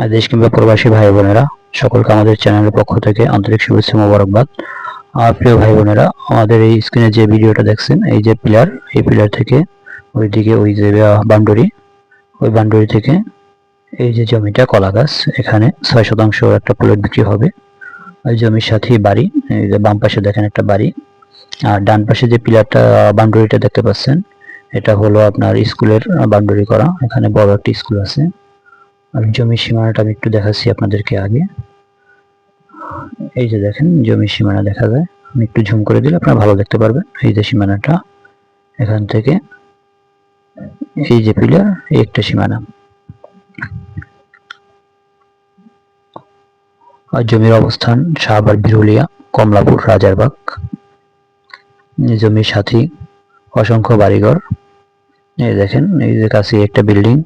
আর দেশ কিংবা প্রবাসী ভাই বোনেরা, সকলকে আমাদের চ্যানেলের পক্ষ থেকে আন্তরিক শুভেচ্ছা মোবারকবাদ। আর প্রিয় ভাই বোনেরা, আমাদের এই স্ক্রিনে যে ভিডিওটা দেখছেন, এই যে পিলার এই পিলার থেকে ওইদিকে ওই যে বান্ডরি ওই বান্ডরি থেকে এই যে জমিটা কলা গাছ, এখানে ছয় শতাংশ একটা প্লট বিক্রি হবে। ওই জমির সাথেই বাড়ি, এই যে বাম পাশে দেখেন একটা বাড়ি। আর ডান পাশে যে পিলারটা বান্ডরিটা দেখতে পাচ্ছেন, এটা হলো আপনার স্কুলের বান্ডরি করা, এখানে বড় একটা স্কুল আছে। আর জমির সীমানাটা আমি একটু দেখাচ্ছি আপনাদেরকে আগে। এই যে দেখেন, জমির সীমানা দেখা যায়। আমি একটু ঝুম করে দিলে আপনারা ভালো দেখতে পারবেন। এই যে সীমানাটা, এখান থেকে এই যে পিলার, এই একটা সীমানা। আর জমির অবস্থান শাহবাগ বিরুলিয়া, কমলাপুর, রাজারবাগ। জমির সাথী, অসংখ্য বাড়িঘর। এই দেখেন, এই যে কাছে একটা বিল্ডিং।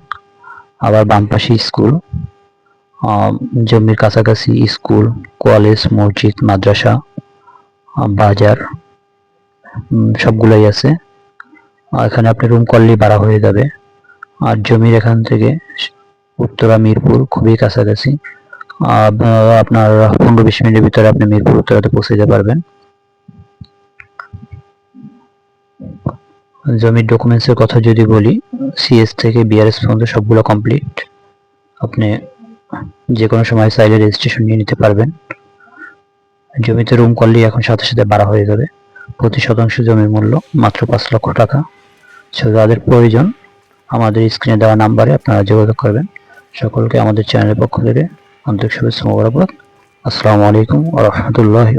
আবার বাম পাশে স্কুল জমির কাছাকাছি স্কুল, কলেজ, মসজিদ, মাদ্রাসা বাজার সবগুলোই আছে। এখানে আপনি রুম করলেই ভাড়া হয়ে যাবে। আর জমির এখান থেকে উত্তরা, মিরপুর খুবই কাছাকাছি। আপনার পনেরো বিশ মিনিটের ভিতরে আপনি মিরপুর, উত্তরাতে পৌঁছে যেতে পারবেন। জমির ডকুমেন্টসের কথা যদি বলি সিএস থেকে বিআরএস পর্যন্ত সবগুলো কমপ্লিট আপনি যে কোনো সময় চাইলে রেজিস্ট্রেশন নিয়ে নিতে পারবেন। জমিতে রুম করলেই এখন সাথে সাথে বাড়া হয়ে যাবে। প্রতি শতাংশ জমির মূল্য মাত্র পাঁচ লক্ষ টাকা। যাদের প্রয়োজন, আমাদের স্ক্রিনে দেওয়া নাম্বারে আপনারা যোগাযোগ করবেন। সকলকে আমাদের চ্যানেলের পক্ষ থেকে আন্তরিক শুভেচ্ছা মোবারকবাদ। আসসালামু আলাইকুম ওয়া রাহমাতুল্লাহি